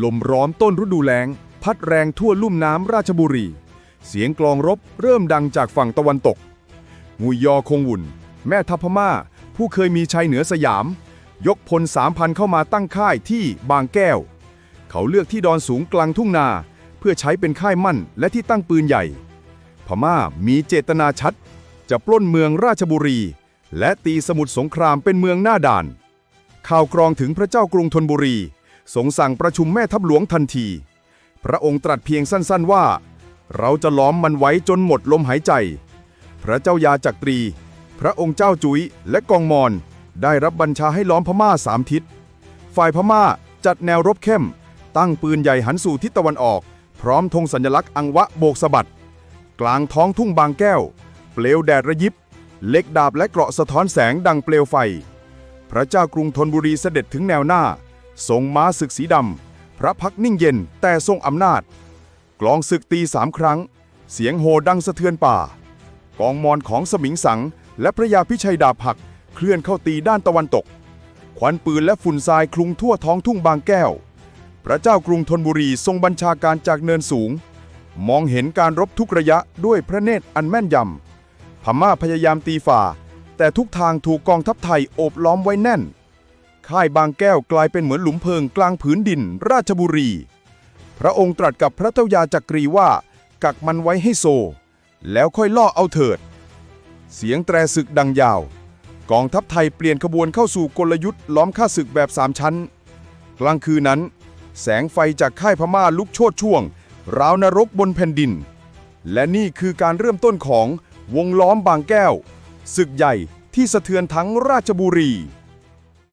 ลมร้อนต้นฤดูแล้ง พัดแรงทั่วลุ่มน้ำราชบุรี เสียงกลองรบเริ่มดังจากฝั่งตะวันตกงูยอคงวุ่น แม่ทัพพม่า ผู้เคยมีชัยเหนือสยาม ยกพลสามพันเข้ามาตั้งค่ายที่บางแก้ว เขาเลือกที่ดอนสูงกลางทุ่งนา เพื่อใช้เป็นค่ายมั่นและที่ตั้งปืนใหญ่ พม่ามีเจตนาชัด จะปล้นเมืองราชบุรี และตีสมุทรสงครามเป็นเมืองหน้าด่าน ข่าวกรองถึงพระเจ้ากรุงธนบุรี ทรงสั่งประชุมแม่ทัพหลวงทันที พระองค์ตรัสเพียงสั้นๆว่า เราจะล้อมมันไว้จนหมดลมหายใจ พระเจ้ายาจักรี พระองค์เจ้าจุ๋ยและกองมอนได้รับบัญชาให้ล้อมพม่าสามทิศ ฝ่ายพม่าจัดแนวรบเข้ม ตั้งปืนใหญ่หันสู่ทิศตะวันออก พร้อมธงสัญลักษณ์อังวะโบกสะบัด กลางท้องทุ่งบางแก้ว เปลวแดดระยิบ เล็กดาบและเกราะสะท้อนแสงดังเปลวไฟ พระเจ้ากรุงธนบุรีเสด็จถึงแนวหน้า ทรงม้าศึกสีดำ พระพักนิ่งเย็นแต่ทรงอำนาจ กลองศึกตีสามครั้ง เสียงโห่ดังสะเทือนป่า กองมอนของสมิงสัง และพระยาพิชัยดาบหัก เคลื่อนเข้าตีด้านตะวันตก ควันปืนและฝุ่นทรายคลุมทั่วท้องทุ่งบางแก้ว พระเจ้ากรุงธนบุรีทรงบัญชาการจากเนินสูง มองเห็นการรบทุกระยะด้วยพระเนตรอันแม่นยำพม่าพยายามตีฝ่า แต่ทุกทางถูกกองทัพไทยโอบล้อมไว้แน่น ค่ายบางแก้วกลายเป็นเหมือนหลุมเพลิงกลางผืนดิน ราชบุรี พระองค์ตรัสกับพระเจ้ายาจักรีว่า กักมันไว้ให้โซ แล้วค่อยล่อเอาเถิด เสียงแตรศึกดังยาว กองทัพไทยเปลี่ยนขบวนเข้าสู่กลยุทธ์ล้อมข้าศึกแบบสามชั้น กลางคืนนั้น แสงไฟจากค่ายพม่าลุกโชดช่วง ราวนรกบนแผ่นดิน และนี่คือการเริ่มต้นของวงล้อมบางแก้วศึกใหญ่ที่สะเทือนทั้งราชบุรี